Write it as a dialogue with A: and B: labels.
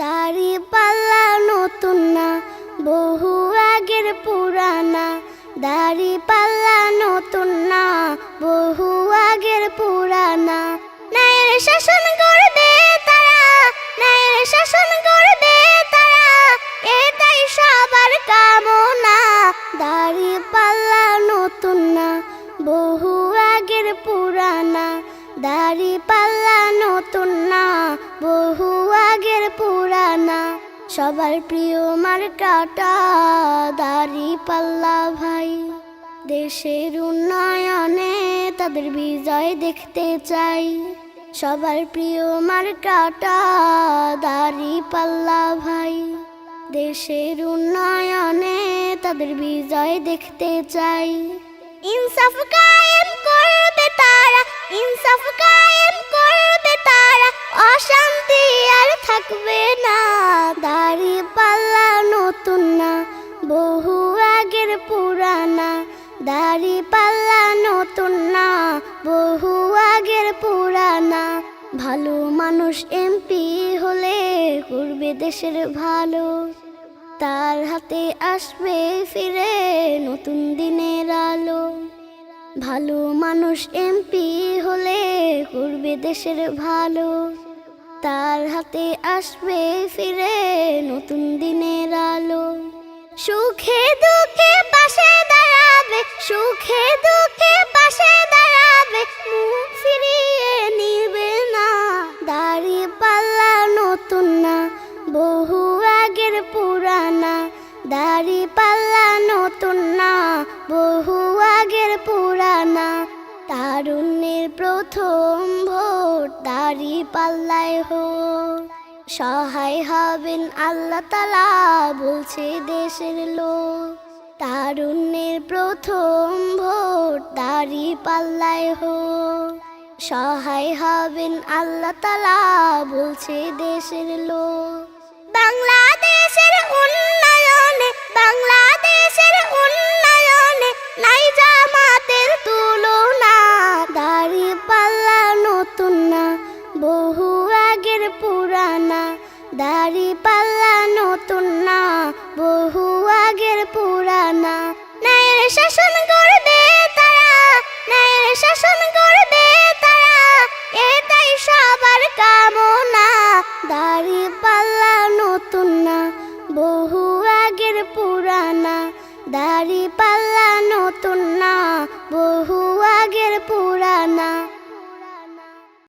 A: দাড়ি পাল্লা নতুন না বহু আগের পুরানা দাড়ি সবার প্রিয় মার কাটা দাড়ি পাল্লা ভাই। দেশের উন্নয়নে তাদের বিজয় দেখতে চাই। সবার প্রিয় মার কাটা দাড়ি পাল্লা ভাই। দেশের উন্নয়নে তাদের বিজয় দেখতে চাই। ইনসাফ কায়েম করবে তারা, ইনসাফ কায়েম করবে তারা। অশান্তি আর থাকবে না। দাড়ি পাল্লা নতুন না, বহু আগের পুরানা। ভালো মানুষ এমপি হলে করবে দেশের ভালো। তার হাতে আসবে ফিরে নতুন দিনের আলো। ভালো মানুষ এমপি হলে করবে দেশের ভালো। তার হাতে আসবে ফিরে নতুন দিনের আলো। সুখে দুঃখে সুখে দুঃখে পাশে দাঁড়াবে, মুখ ফিরিয়ে নিবে না। দাড়ি পাল্লা নতুন না, বহু আগের পুরানা। দাড়ি পাল্লা নতুন না, বহু আগের পুরানা। তারুণ্যের প্রথম ভোট দাড়ি পাল্লায় হোক। সহায় হবেন আল্লাহ তালা বলছে দেশের লোক। তারুণ্যের প্রথম ভোট দাড়ি পাল্লায় হোক সহায় হবেন আল্লাহ তালা বলছে দেশের লোক। বাংলাদেশের উন্নয়নে বাংলাদেশের উন্নয়নে নাই জামাতের তুলনা। দাড়ি পাল্লা নতুন না, বহু আগের পুরানা। দাড়ি পাল্লা